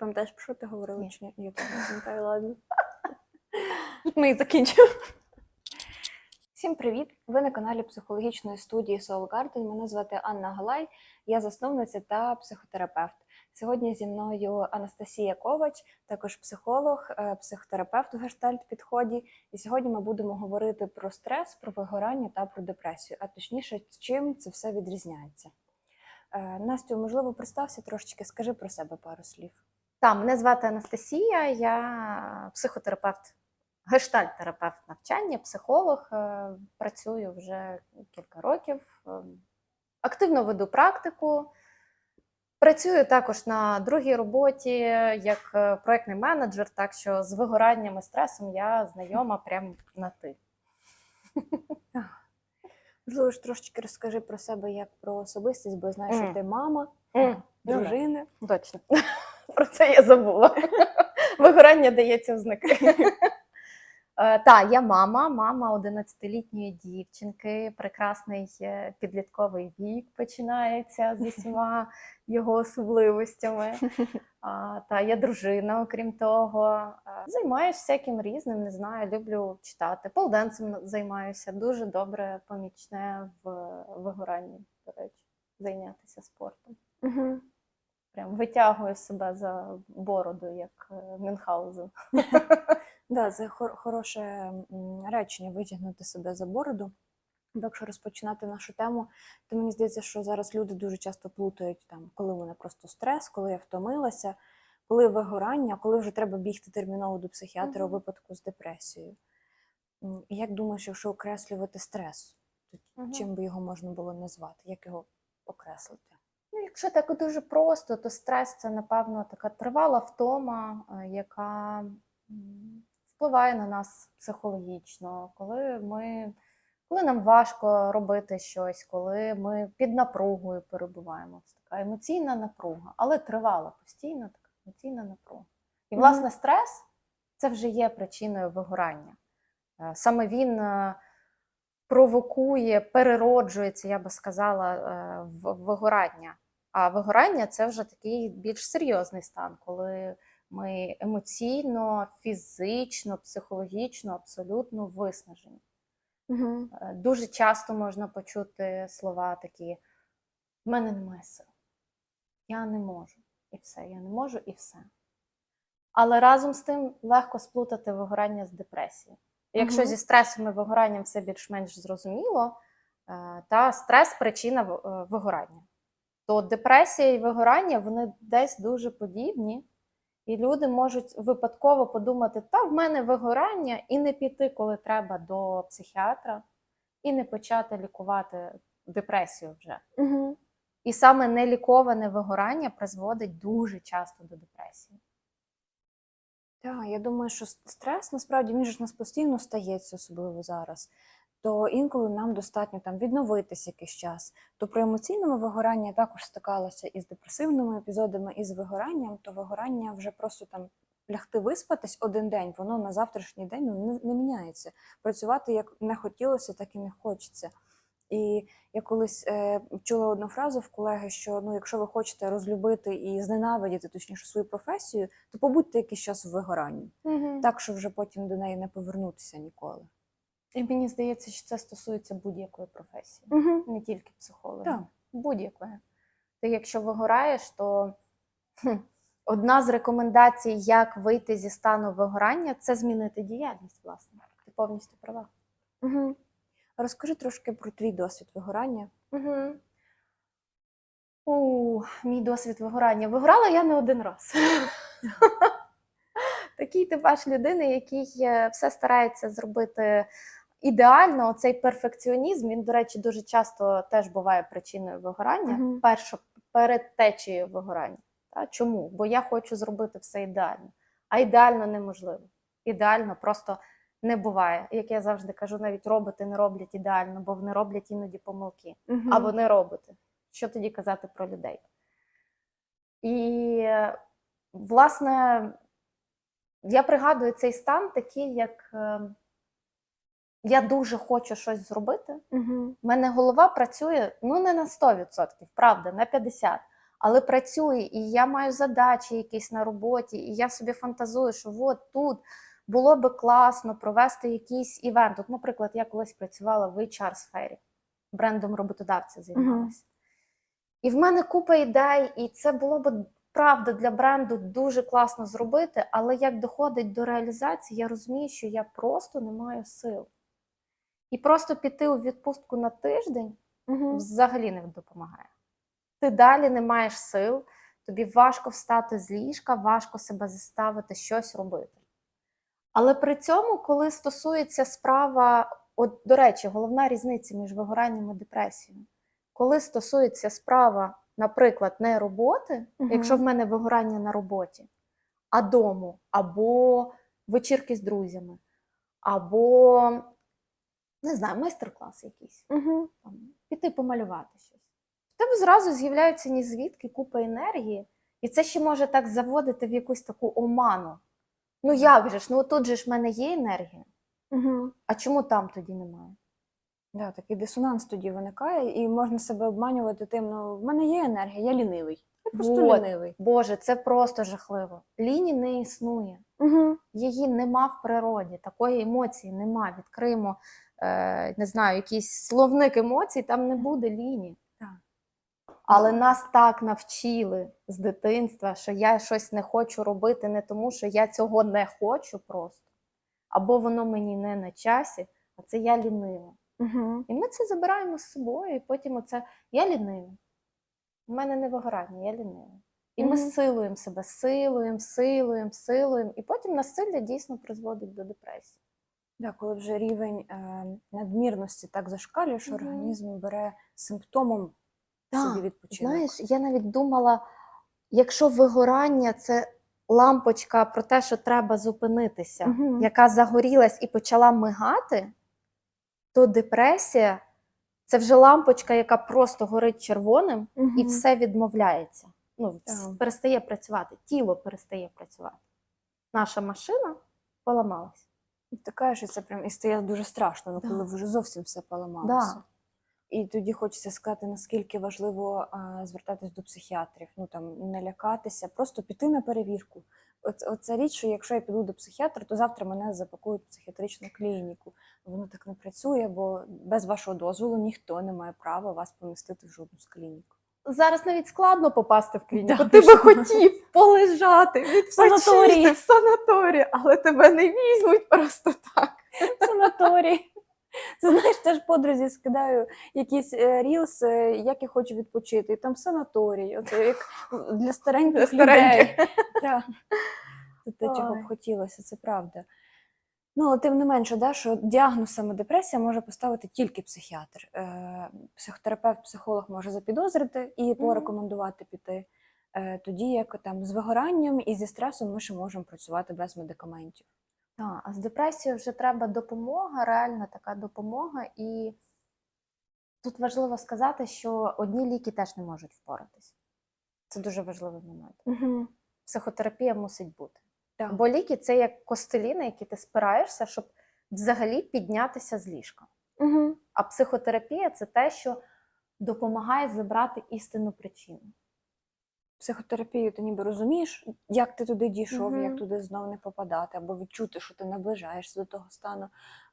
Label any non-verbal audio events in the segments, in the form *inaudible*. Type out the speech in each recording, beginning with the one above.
пам'ятаєш, про що ти говорила Ні. чи ні? Я не пам'ятаю, ладно. *laughs* Ми і закінчимо. Всім привіт! Ви на каналі психологічної студії Soul Garden. Мене звати Анна Галай, я засновниця та психотерапевт. Сьогодні зі мною Анастасія Ковач, також психолог, е, психотерапевт у гештальт підході. І сьогодні ми будемо говорити про стрес, про вигорання та про депресію, а точніше, чим це все відрізняється. Е, Настю, можливо, представся трошечки, скажи про себе пару слів. Так, мене звати Анастасія, я психотерапевт, гештальт-терапевт навчання, психолог. е, Працюю вже кілька років. е, Активно веду практику. Працюю також на другій роботі як е, проектний менеджер, так що з вигоранням і стресом я знайома прямо на ти. Можливо, ж трошечки розкажи про себе як про особистість, бо знаю, що ти мама, ну дружина. Точно. Про це я забула. *laughs* Вигорання дається в знаки. Так, я мама, мама 11-літньої дівчинки. Прекрасний е, підлітковий вік починається з усіма його особливостями. *laughs* Та я дружина, окрім того. Займаюся всяким різним, не знаю, люблю читати. Полденсом займаюся. Дуже добре помічне в вигоранні, до речі, зайнятися спортом. Угу. Прям витягую себе за бороду, як е, Мюнхгаузен. *laughs* Да, це хороше речення витягнути себе за бороду. Якщо розпочинати нашу тему, то мені здається, що зараз люди дуже часто плутають там, коли мене просто стрес, коли я втомилася, коли вигорання, коли вже треба бігти терміново до психіатра у випадку з депресією. Як думаєш, якщо окреслювати стрес, то Мгм. чим би його можна було назвати? Як його окреслити? Якщо так дуже просто, то стрес це, напевно, така тривала втома, е, яка впливає на нас психологічно, коли ми. Коли нам важко робити щось, коли ми під напругою перебуваємо, це така емоційна напруга, але тривала постійно така емоційна напруга. І, власне, стрес це вже є причиною вигорання. Е, Саме він е, провокує, перероджується, я би сказала, в вигорання. А вигорання це вже такий більш серйозний стан, коли ми емоційно, фізично, психологічно абсолютно виснажені. Угу. Дуже часто можна почути слова такі: в мене немає сил, я не можу, і все, я не можу, і все. Але разом з тим легко сплутати вигорання з депресією. Якщо Мгм. зі стресом і вигоранням все більш-менш зрозуміло, е, та стрес причина е, вигорання, то депресія і вигорання вони десь дуже подібні. І люди можуть випадково подумати, та в мене вигорання, і не піти, коли треба до психіатра, і не почати лікувати депресію вже. Угу. І саме неліковане вигорання призводить дуже часто до депресії. Так, я думаю, що стрес насправді він ж нас постійно стається, особливо зараз. То інколи нам достатньо там відновитись якийсь час. То при емоційному вигоранні я також стикалася із депресивними епізодами, і з вигоранням, то вигорання вже просто там лягти виспатись один день, воно на завтрашній день ну, не, не міняється. Працювати як не хотілося, так і не хочеться. І я колись е, чула одну фразу в колеги, що ну, якщо ви хочете розлюбити і зненавидіти точніше свою професію, то побудьте якийсь час в вигоранні, так що вже потім до неї не повернутися ніколи. І мені здається, що це стосується будь-якої професії, Угу. не тільки психолога. Будь-якої. Ти, якщо вигораєш, то хм, одна з рекомендацій, як вийти зі стану вигорання, це змінити діяльність, власне. Ти повністю права. Угу. Розкажи трошки про твій досвід вигорання. Угу. У, мій досвід вигорання. Вигорала я не один раз. *laughs* Такий типаж людини, який е, все старається зробити ідеально. Оцей перфекціонізм, він, до речі, дуже часто теж буває причиною вигорання. Мгм. Першо перед течією вигорання. Та? Чому? Бо я хочу зробити все ідеально. А ідеально неможливо. Ідеально просто не буває. Як я завжди кажу, навіть роботи не роблять ідеально, бо вони роблять іноді помилки Мгм. а вони роботи. Що тоді казати про людей? І, власне, я пригадую цей стан такий, як е, я дуже хочу щось зробити. Мгм. У мене голова працює ну не на 100%, правда, на 50%. але працює, і я маю задачі якісь на роботі, і я собі фантазую, що от тут було би класно провести якийсь івент. От, наприклад, я колись працювала в HR-сфері, брендом роботодавця займалася. І в мене купа ідей, і це було б правда для бренду дуже класно зробити, але як доходить до реалізації, я розумію, що я просто не маю сил. І просто піти у відпустку на тиждень Угу. взагалі не допомагає. Ти далі не маєш сил, тобі важко встати з ліжка, важко себе заставити щось робити. Але при цьому, коли стосується справа, от, до речі, головна різниця між вигоранням і депресією, коли стосується справа, наприклад, не роботи, Мгм. якщо в мене вигорання на роботі, а дому, або вечірки з друзями, або не знаю, майстер-клас якийсь Угу. там, піти помалювати щось. В тебе зразу з'являється ні звідки купа енергії, і це ще може так заводити в якусь таку оману. Ну як же ж, ну тут же ж в мене є енергія, Угу. а чому там тоді немає? Да, такий дисонанс тоді виникає, і можна себе обманювати тим, ну в мене є енергія, я лінивий. Я просто Вот. лінивий. Боже, це просто жахливо. Ліні не існує. Угу. Її нема в природі, такої емоції нема. Відкриємо, не знаю, якийсь словник емоцій, там не буде ліні. Але нас так навчили з дитинства, що я щось не хочу робити не тому, що я цього не хочу просто, або воно мені не на часі, а це я лінива. Угу. І ми це забираємо з собою, і потім оце я лінива. У мене не вигорання, я лінива. І ми силуємо себе, силуємо, силуємо, силуємо, і потім насилля дійсно призводить до депресії. Да, коли вже рівень е, надмірності так зашкалює, що Мгм. організм бере симптомом Так, собі відпочинок. Знаєш, я навіть думала, якщо вигорання це лампочка про те, що треба зупинитися, Мгм. яка загорілась і почала мигати, то депресія це вже лампочка, яка просто горить червоним, і все відмовляється. Ну, Так. перестає працювати, тіло перестає працювати. Наша машина поламалась. Ти що це прям і стає дуже страшно, ну, Да. коли вже зовсім все поламалося. Да. І тоді хочеться сказати, наскільки важливо а, звертатись до психіатрів, ну там не лякатися, просто піти на перевірку. От, оця річ, що якщо я піду до психіатра, то завтра мене запакують в психіатричну клініку. Воно так не працює, бо без вашого дозволу ніхто не має права вас помістити в жодну з клінік. Зараз навіть складно попасти в клініку. Да, Ти би хотів полежати, відпочити санаторії. в санаторії, але тебе не візьмуть просто так. санаторій. Це знаєш, теж подрузі скидаю якісь е, рілс, е, як я хочу відпочити. І там санаторій, оце як для стареньких, Для стареньких. людей. *laughs* Так. Це те, чого б хотілося, це правда. Ну, але тим не менше, да, що діагноз саме депресія може поставити тільки психіатр. Е, психотерапевт, психолог може запідозрити і порекомендувати піти. Е, тоді як там з вигоранням і зі стресом ми ще можемо працювати без медикаментів. Так, а з депресією вже треба допомога, реальна така допомога. І тут важливо сказати, що одні ліки теж не можуть впоратись. Це дуже важливий момент. Угу. Психотерапія мусить бути. Так. Бо ліки це як костелі, на які ти спираєшся, щоб взагалі піднятися з ліжка. Угу. А психотерапія це те, що допомагає забрати істинну причину. психотерапію ти ніби розумієш, як ти туди дійшов, Мгм. як туди знов не попадати, або відчути, що ти наближаєшся до того стану.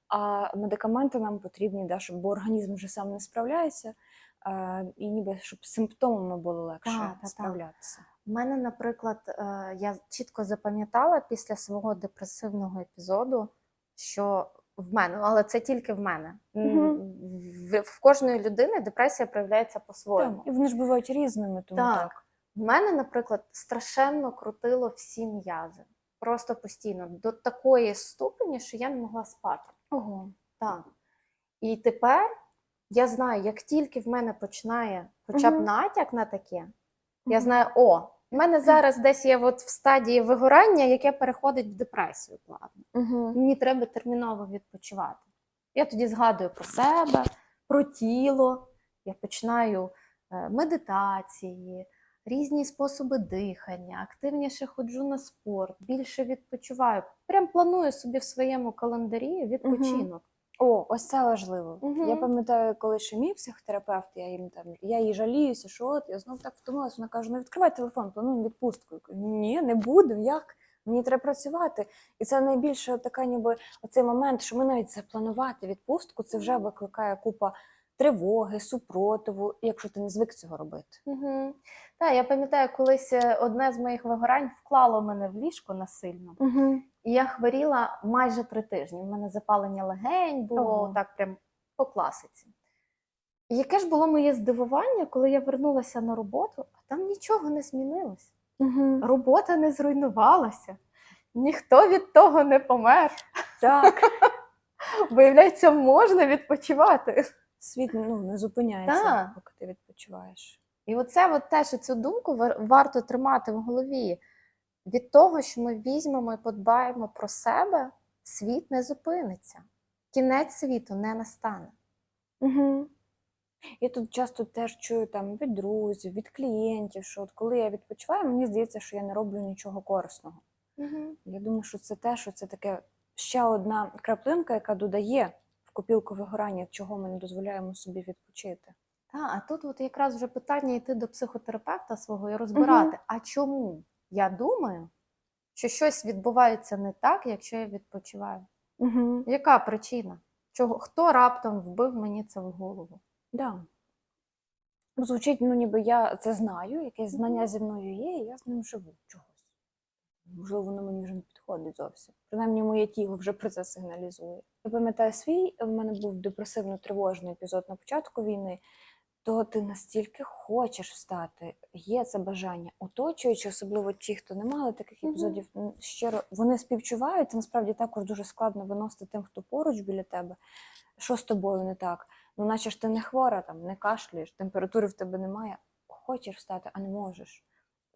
А медикаменти нам потрібні, да, щоб бо організм вже сам не справляється, а, і ніби щоб з симптомами було легше Так, так, так. У мене, наприклад, е, я чітко запам'ятала після свого депресивного епізоду, що в мене, але це тільки в мене. Мгм. В, в кожної людини депресія проявляється по-своєму. І вони ж бувають різними, тому так. Так. В мене, наприклад, страшенно крутило всі м'язи. Просто постійно, до такої ступені, що я не могла спати. Ого. Так. І тепер я знаю, як тільки в мене починає хоча б натяк на таке, я знаю, о, в мене зараз десь є от в стадії вигорання, яке переходить в депресію плавно. Угу. Мені треба терміново відпочивати. Я тоді згадую про себе, про тіло, я починаю е, медитації, різні способи дихання, активніше ходжу на спорт, більше відпочиваю. Прям планую собі в своєму календарі відпочинок. О, ось це важливо. Мгм. Я пам'ятаю, коли ще мій психотерапевт, я їм там я їй жаліюся, що от я знов так втомилася. Вона каже: ну відкривай телефон, плануємо відпустку. Я кажу, Ні, не буду. Як? Мені треба працювати. І це найбільше така, ніби оцей момент, що ми навіть запланувати відпустку, це вже викликає купа тривоги, супротиву, якщо ти не звик цього робити. Угу. Так, я пам'ятаю, колись е, одне з моїх вигорань вклало мене в ліжко насильно. Угу. І я хворіла майже три тижні. У мене запалення легень було Ого. так прям по класиці. І яке ж було моє здивування, коли я вернулася на роботу, а там нічого не змінилось. Угу. Робота не зруйнувалася, ніхто від того не помер. Так, *laughs* Виявляється, можна відпочивати. світ ну, не зупиняється, Так. поки ти відпочиваєш. І оце от теж цю думку варто тримати в голові. Від того, що ми візьмемо і подбаємо про себе, світ не зупиниться. Кінець світу не настане. Угу. Я тут часто теж чую там від друзів, від клієнтів, що от коли я відпочиваю, мені здається, що я не роблю нічого корисного. Я думаю, що це те, що це таке ще одна краплинка, яка додає в копілку вигорання, чого ми не дозволяємо собі відпочити. Та, а тут от якраз вже питання йти до психотерапевта свого і розбирати, а чому я думаю, що щось відбувається не так, якщо я відпочиваю. Угу. Яка причина? Чого, хто раптом вбив мені це в голову? Да. Звучить, ну ніби я це знаю, якесь знання зі мною є, і я з ним живу чогось. Можливо, воно мені вже не підходить зовсім. Принаймні, моє тіло вже про це сигналізує. Я пам'ятаю свій, в мене був депресивно-тривожний епізод на початку війни, то ти настільки хочеш встати, є це бажання. Оточуючи, особливо ті, хто не мали таких епізодів, м, щиро вони співчувають. Це насправді також дуже складно виносити тим, хто поруч біля тебе. Що з тобою не так? Ну, наче ж ти не хвора, там, не кашляєш, температури в тебе немає. Хочеш встати, а не можеш.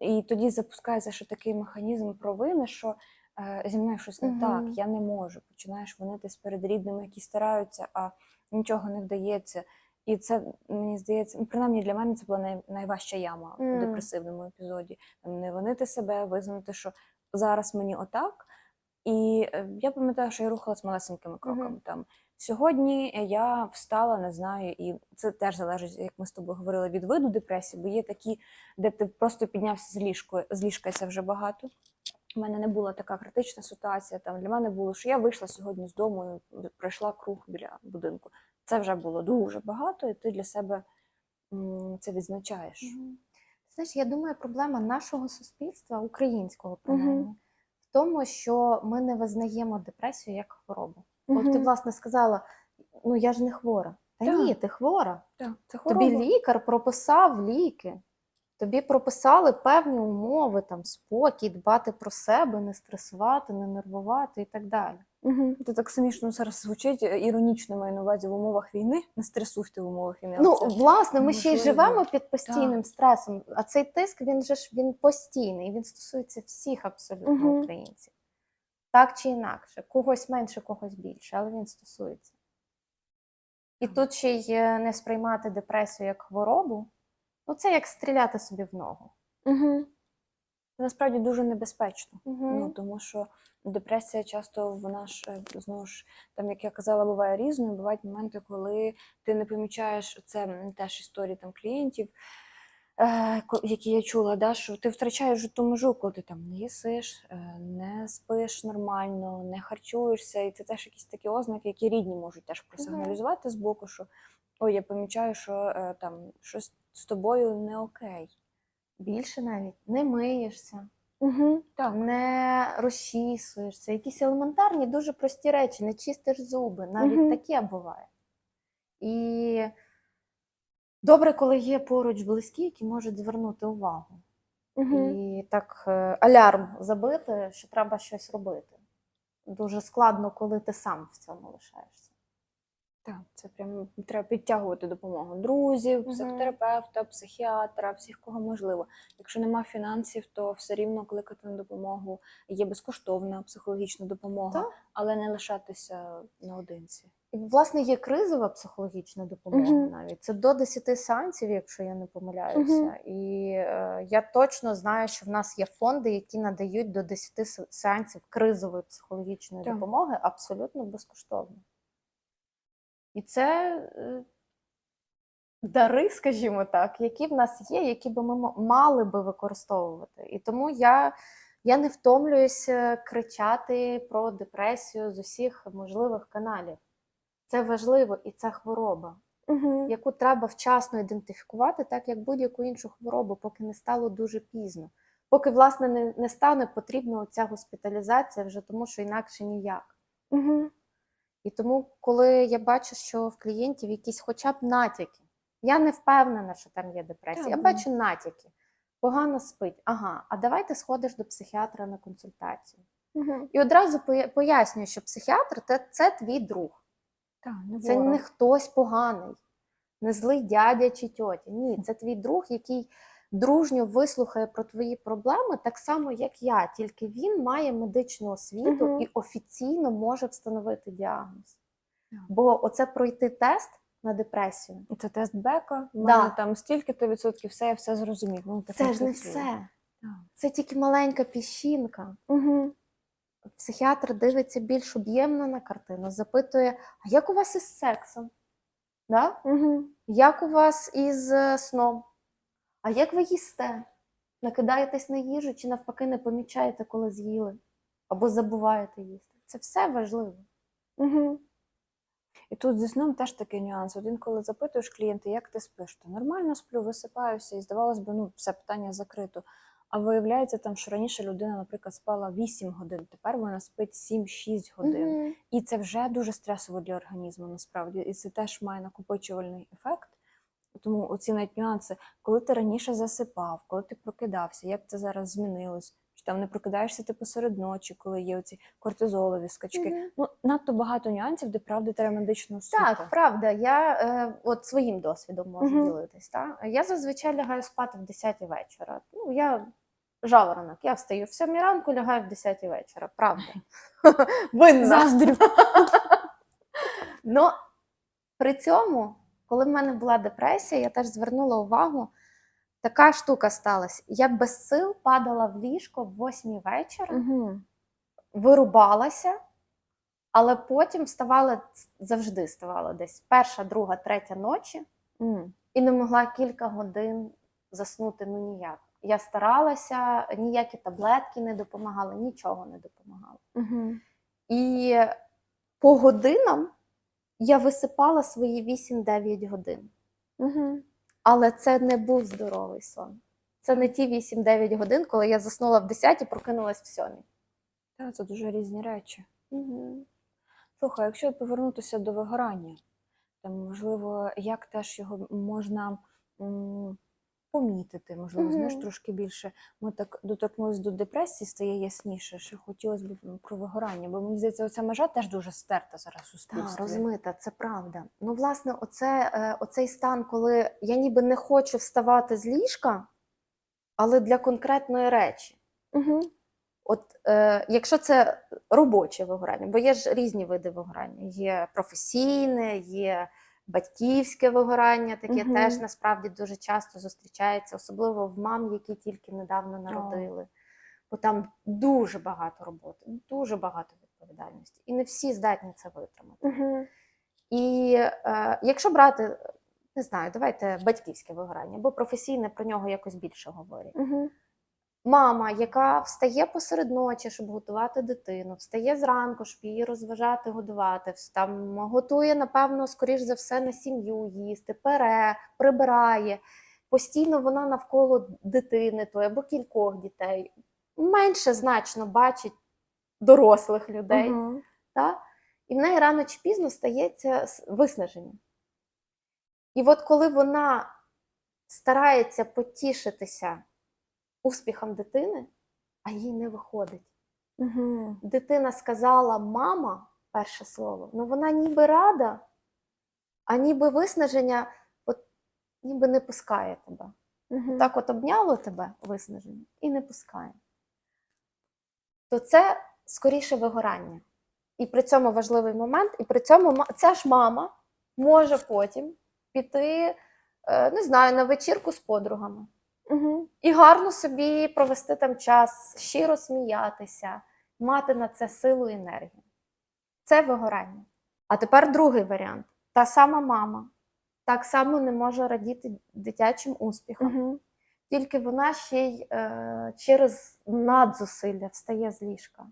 І тоді запускається ще такий механізм провини, що е, зі мною щось не Мгм. так, я не можу. Починаєш винитись перед рідними, які стараються, а нічого не вдається. І це мені здається, ну, принаймні для мене це була най, найважча яма Мгм. в депресивному епізоді. Не винити себе, визнати, що зараз мені отак. І е, я пам'ятаю, що я рухалась малесенькими кроками. Мгм. Там сьогодні я встала, не знаю, і це теж залежить, як ми з тобою говорили, від виду депресії, бо є такі, де ти просто піднявся з ліжка, з ліжка це вже багато. У мене не була така критична ситуація. Там для мене було, що я вийшла сьогодні з дому, і пройшла круг біля будинку. Це вже було дуже багато, і ти для себе це відзначаєш. Знаєш, я думаю, проблема нашого суспільства, українського принаймні, в тому, що ми не визнаємо депресію як хворобу. От ти, власне, сказала: ну я ж не хвора. Та Так. ні, ти хвора. Так, це Тобі лікар прописав ліки. Тобі прописали певні умови, там спокій, дбати про себе, не стресувати, не нервувати і так далі. Угу. Це так смішно зараз звучить, е, іронічно маю на увазі в умовах війни. Не стресуйте в умовах війни. Ну, це- власне, ми ще й живемо під постійним стресом, а цей тиск він же ж він постійний, він стосується всіх абсолютно Мгм. українців. Так чи інакше, когось менше, когось більше, але він стосується. І Так. тут ще й не сприймати депресію як хворобу, ну це як стріляти собі в ногу. Угу. Це насправді дуже небезпечно. Мгм. Ну, тому що депресія часто вона ж е, знову ж там, як я казала, буває різною. Бувають моменти, коли ти не помічаєш це теж історії там клієнтів, е, які я чула, да, що ти втрачаєш ту межу, коли ти там не їсиш, е, не спиш нормально, не харчуєшся. І це теж якісь такі ознаки, які рідні можуть теж просигналізувати з боку, що ой, я помічаю, що там щось з тобою не окей. Більше навіть не миєшся, Угу, так. не розчісуєшся. Якісь елементарні, дуже прості речі, не чистиш зуби, навіть Мгм. таке буває. І добре, коли є поруч близькі, які можуть звернути увагу. Угу. І так е, алярм забити, що треба щось робити. Дуже складно, коли ти сам в цьому лишаєшся. Так, це прям треба підтягувати допомогу друзів, психотерапевта, психіатра, всіх кого можливо. Якщо нема фінансів, то все рівно кликати на допомогу. Є безкоштовна психологічна допомога, Так. але не лишатися наодинці. Власне, є кризова психологічна допомога Мгм. навіть. Це до 10 сеансів, якщо я не помиляюся. Мгм. І е, я точно знаю, що в нас є фонди, які надають до 10 се- сеансів кризової психологічної Так. допомоги абсолютно безкоштовно. І це е, дари, скажімо так, які в нас є, які би ми мали би використовувати. І тому я, я не втомлююся кричати про депресію з усіх можливих каналів. Це важливо і це хвороба, Угу. яку треба вчасно ідентифікувати, так як будь-яку іншу хворобу, поки не стало дуже пізно. Поки, власне, не, не стане потрібна ця госпіталізація, вже тому що інакше ніяк. Угу. І тому, коли я бачу, що в клієнтів якісь хоча б натяки, я не впевнена, що там є депресія. Я Так, бачу натяки. Погано спить. Ага, а давай ти сходиш до психіатра на консультацію. Угу. І одразу пояснюю, що психіатр це, це твій друг. Так, не Це не хтось поганий, не злий дядя чи тьотя. Ні, це твій друг, який дружньо вислухає про твої проблеми, так само, як я, тільки він має медичну освіту Мгм. і офіційно може встановити діагноз. Бо оце пройти тест на депресію Це тест Бека, Да. мене там стільки-то відсотків, все, я все зрозумів. Ну, це ж не працює. все. Це тільки маленька піщинка. Угу. Психіатр дивиться більш об'ємно на картину, запитує: а як у вас із сексом? Да? Угу. Як у вас із е, сном? А як ви їсте? Накидаєтесь на їжу чи навпаки не помічаєте, коли з'їли? Або забуваєте їсти? Це все важливо. Угу. І тут зі сном теж такий нюанс. Один, коли запитуєш клієнта, як ти спиш, то нормально сплю, висипаюся, і здавалось би, ну, все питання закрито. А виявляється, там, що раніше людина, наприклад, спала 8 годин, тепер вона спить 7-6 годин. Мгм. І це вже дуже стресово для організму, насправді. І це теж має накопичувальний ефект. Тому оці навіть нюанси, коли ти раніше засипав, коли ти прокидався, як це зараз змінилось? Чи там не прокидаєшся ти посеред ночі, коли є оці кортизолові скачки? Мгм. Ну, надто багато нюансів, де правда треба медичну освіту. Так, правда, я е, от своїм досвідом можу Мгм. ділитись. Та? Я зазвичай лягаю спати в 10 вечора. Ну, я жаворонок, я встаю в 7 ранку, лягаю в 10 вечора. Правда. *laughs* Винна. Заздрю. *laughs* Ну, при цьому, коли в мене була депресія, я теж звернула увагу, така штука сталася. Я без сил падала в ліжко в 8 вечора, Угу. вирубалася, але потім вставала завжди ставала десь перша, друга, третя ночі і не могла кілька годин заснути ну ніяк. Я старалася, ніякі таблетки не допомагали, нічого не допомагало. Угу. І по годинам я висипала свої 8-9 годин. Угу. Але це не був здоровий сон. Це не ті 8-9 годин, коли я заснула в 10 і прокинулась в 7. Так, це дуже різні речі. Угу. Слухай, якщо повернутися до вигорання, там можливо, як теж його можна помітити, можливо, знаєш, трошки більше. Ми так доторкнулись до депресії, стає ясніше, що хотілося б про вигорання, бо мені здається, оця межа теж дуже стерта зараз у Так, розмита, це правда. Ну, власне, оце, е, оцей стан, коли я ніби не хочу вставати з ліжка, але для конкретної речі. Угу. От е, якщо це робоче вигорання, бо є ж різні види вигорання. Є професійне, є батьківське вигорання, таке Мгм. теж насправді дуже часто зустрічається, особливо в мам, які тільки недавно народили. Бо там дуже багато роботи, дуже багато відповідальності. І не всі здатні це витримати. Угу. І е, якщо брати, не знаю, давайте батьківське вигорання, бо професійне про нього якось більше говорять. Угу. Мама, яка встає посеред ночі, щоб готувати дитину, встає зранку, щоб її розважати, годувати, там готує, напевно, скоріш за все, на сім'ю їсти, пере, прибирає. Постійно вона навколо дитини той або кількох дітей. Менше значно бачить дорослих людей. Угу. Та? І в неї рано чи пізно стається виснаження. І от коли вона старається потішитися успіхом дитини, а їй не виходить. Угу. Дитина сказала мама перше слово, ну вона ніби рада, а ніби виснаження от, ніби не пускає тебе. Угу. Так от обняло тебе виснаження і не пускає. То це скоріше вигорання. І при цьому важливий момент, і при цьому ця ж мама може потім піти, е, не знаю, на вечірку з подругами Угу. і гарно собі провести там час, щиро сміятися, мати на це силу і енергію. Це вигорання. А тепер другий варіант. та сама мама так само не може радіти дитячим успіхам. Угу. Тільки вона ще й е, через надзусилля встає з ліжка,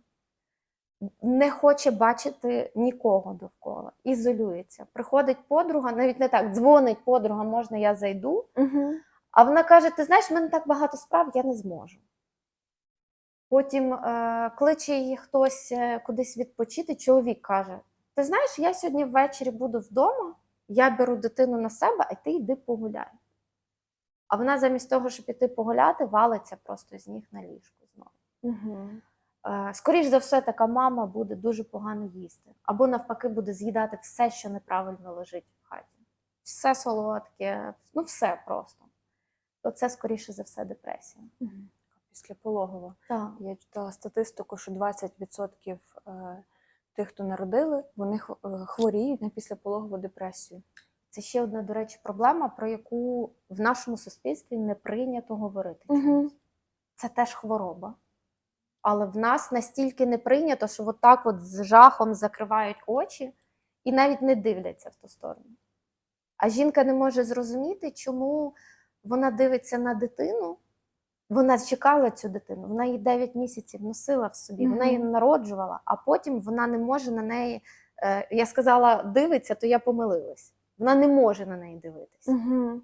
не хоче бачити нікого довкола, ізолюється. Приходить подруга, навіть не так, дзвонить подруга, можна я зайду. Угу. А вона каже: Ти знаєш, в мене так багато справ, я не зможу. Потім е, кличе її хтось е, кудись відпочити. Чоловік каже: Ти знаєш, я сьогодні ввечері буду вдома, я беру дитину на себе, а ти йди погуляй. А вона замість того, щоб піти погуляти, валиться просто з ніг на ліжку знову. Угу. Е, Скоріш за все, така мама буде дуже погано їсти, або навпаки буде з'їдати все, що неправильно лежить в хаті. Все солодке, ну все просто. То це скоріше за все депресія. Після пологова. Так. Я читала статистику, що 20% е, тих, хто народили, вони е, хворіють на післяпологову депресію. Це ще одна, до речі, проблема, про яку в нашому суспільстві не прийнято говорити. Чомусь. Це теж хвороба. Але в нас настільки не прийнято, що от так от з жахом закривають очі і навіть не дивляться в ту сторону. А жінка не може зрозуміти, чому вона дивиться на дитину. Вона чекала цю дитину, вона її 9 місяців носила в собі, вона її народжувала, а потім вона не може на неї. Е, я сказала, дивиться, то я помилилась. Вона не може на неї дивитися. Угу.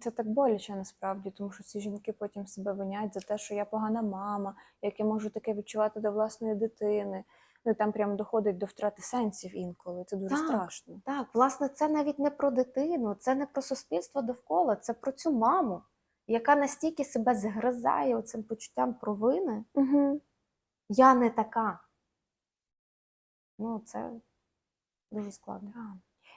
Це так боляче насправді, тому що ці жінки потім себе винять за те, що я погана мама, як я можу таке відчувати до власної дитини. Ну там прямо доходить до втрати сенсів інколи. Це дуже Так. страшно. Так, власне, це навіть не про дитину, це не про суспільство довкола, це про цю маму, яка настільки себе згризає цим почуттям провини. Угу. Я не така. Ну, це дуже складно. Так.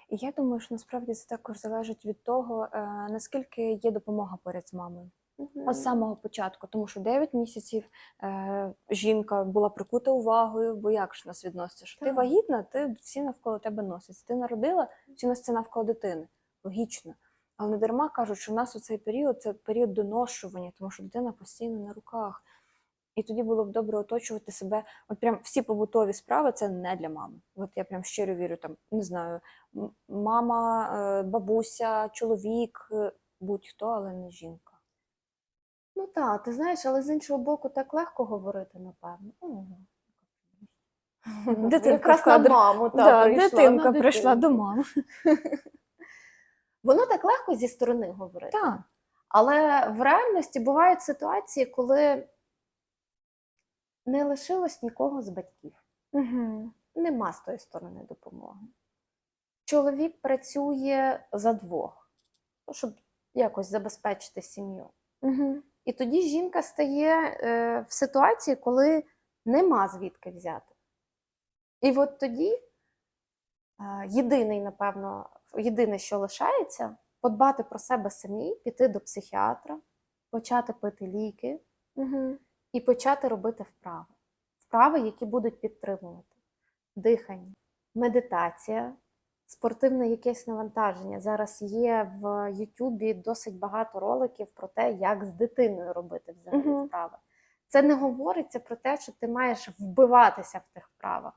І я думаю, що насправді це також залежить від того, е, наскільки є допомога поряд з мамою. От з самого початку, тому що 9 місяців е, жінка була прикута увагою, бо як ж нас відноситься, що ти вагітна, ти всі навколо тебе носяться. Ти народила, всі носяться навколо дитини. Логічно. Але не дарма кажуть, що в нас у цей період це період доношування, тому що дитина постійно на руках. І тоді було б добре оточувати себе. От прям всі побутові справи це не для мами. От я прям щиро вірю, там не знаю, мама, е, бабуся, чоловік, е, будь-хто, але не жінка. Ну так, ти знаєш, але з іншого боку, так легко говорити, напевно. Ого. Дитинка Якраз на маму, та, Да, прийшла, дитинка на прийшла до мами. *laughs* Воно так легко зі сторони говорити. Так. Але в реальності бувають ситуації, коли не лишилось нікого з батьків. Угу. Нема з тої сторони допомоги. Чоловік працює за двох, ну, щоб якось забезпечити сім'ю. Угу. І тоді жінка стає е, в ситуації, коли нема звідки взяти. І от тоді е, єдиний, напевно, єдине, що лишається, подбати про себе самі, піти до психіатра, почати пити ліки Угу. і почати робити вправи. Вправи, які будуть підтримувати дихання, медитація, спортивне якесь навантаження. Зараз є в Ютубі досить багато роликів про те, як з дитиною робити взагалі Мгм. вправи. Це не говориться про те, що ти маєш вбиватися в тих вправах.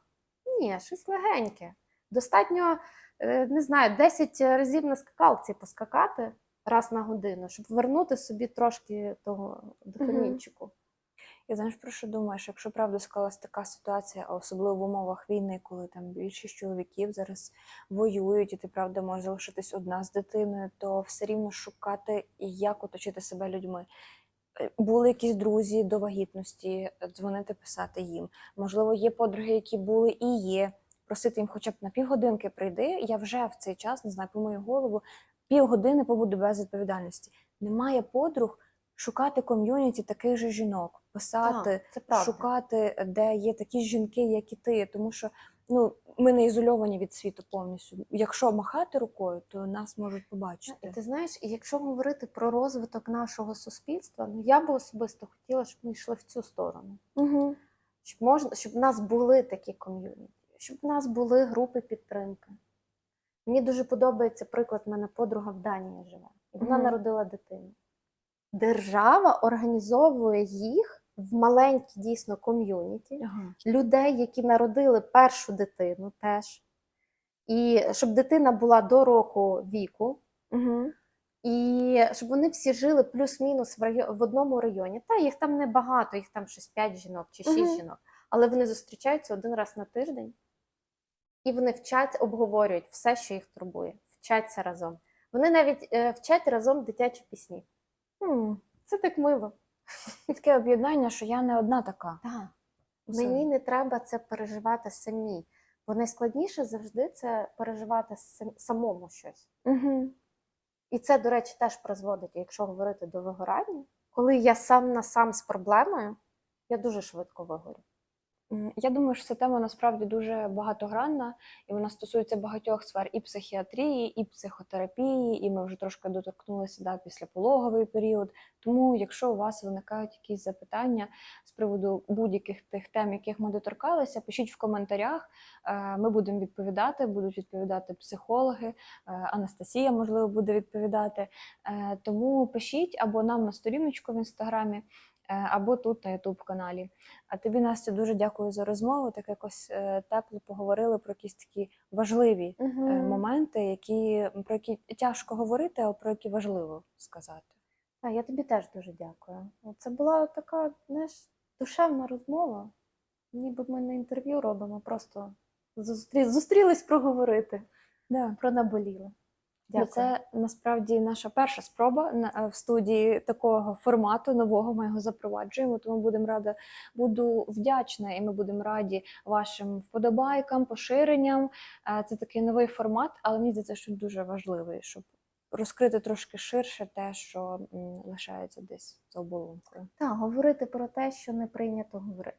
Ні, щось легеньке. Достатньо, е, не знаю, 10 разів на скакалці поскакати раз на годину, щоб вернути собі трошки того дофамінчику. І знаєш, про що думаєш? Якщо правда склалась така ситуація, а особливо в умовах війни, коли там більшість чоловіків зараз воюють, і ти правда можеш залишитись одна з дитиною, то все рівно шукати, як оточити себе людьми. Е, Були якісь друзі до вагітності, е, дзвонити, писати їм. Можливо, є подруги, які були і є. Просити їм хоча б на півгодинки прийди. Я вже в цей час не знаю, по мою голову півгодини побуду без відповідальності. Немає подруг шукати ком'юніті таких же жінок, писати, Так, це шукати, де є такі жінки, як і ти. Тому що ну, ми не ізольовані від світу повністю. Якщо махати рукою, то нас можуть побачити. ти знаєш, і якщо говорити про розвиток нашого суспільства, ну я би особисто хотіла, щоб ми йшли в цю сторону. Угу. Щоб можна, щоб в нас були такі ком'юніті, щоб в нас були групи підтримки. Мені дуже подобається приклад, в мене подруга в Данії живе, і вона Мгм. народила дитину. Держава організовує їх в маленькі дійсно ком'юніті, Ага. людей, які народили першу дитину теж. І щоб дитина була до року віку, Угу. і щоб вони всі жили плюс-мінус в, райо- в одному районі. Та їх там небагато, їх там щось 5 жінок чи 6 Мгм. жінок. Але вони зустрічаються один раз на тиждень, і вони вчать, обговорюють все, що їх турбує, вчаться разом. Вони навіть е, вчать разом дитячі пісні. Це так мило. Таке об'єднання, що я не одна така. Так. Мені не треба це переживати самі. Бо найскладніше завжди це переживати самому щось. Угу. І це, до речі, теж призводить, якщо говорити до вигорання. Коли я сам на сам з проблемою, я дуже швидко вигорю. Я думаю, що ця тема насправді дуже багатогранна, і вона стосується багатьох сфер і психіатрії, і психотерапії, і ми вже трошки доторкнулися да, після пологовий період. Тому, якщо у вас виникають якісь запитання з приводу будь-яких тих тем, яких ми доторкалися, пишіть в коментарях. Е, Ми будемо відповідати, будуть відповідати психологи, е, Анастасія, можливо, буде відповідати. Е, Тому пишіть або нам на сторіночку в інстаграмі, або тут на Ютуб каналі. А тобі, Настя, дуже дякую за розмову. Так якось е, тепло поговорили про якісь такі важливі е, моменти, які про які тяжко говорити, а про які важливо сказати. А я тобі теж дуже дякую. Ну, Це була така, знаєш, душевна розмова. Ніби ми не інтерв'ю робимо, просто зустрі... зустрілись проговорити Да. про наболіле. Бо Дякую. це насправді наша перша спроба е, в студії такого формату нового. Ми його запроваджуємо. Тому будемо рада, буду вдячна, і ми будемо раді вашим вподобайкам, поширенням. Е, Це такий новий формат, але мені здається, що дуже важливий, щоб розкрити трошки ширше те, що лишається десь за оболонкою. Так, говорити про те, що не прийнято говорити.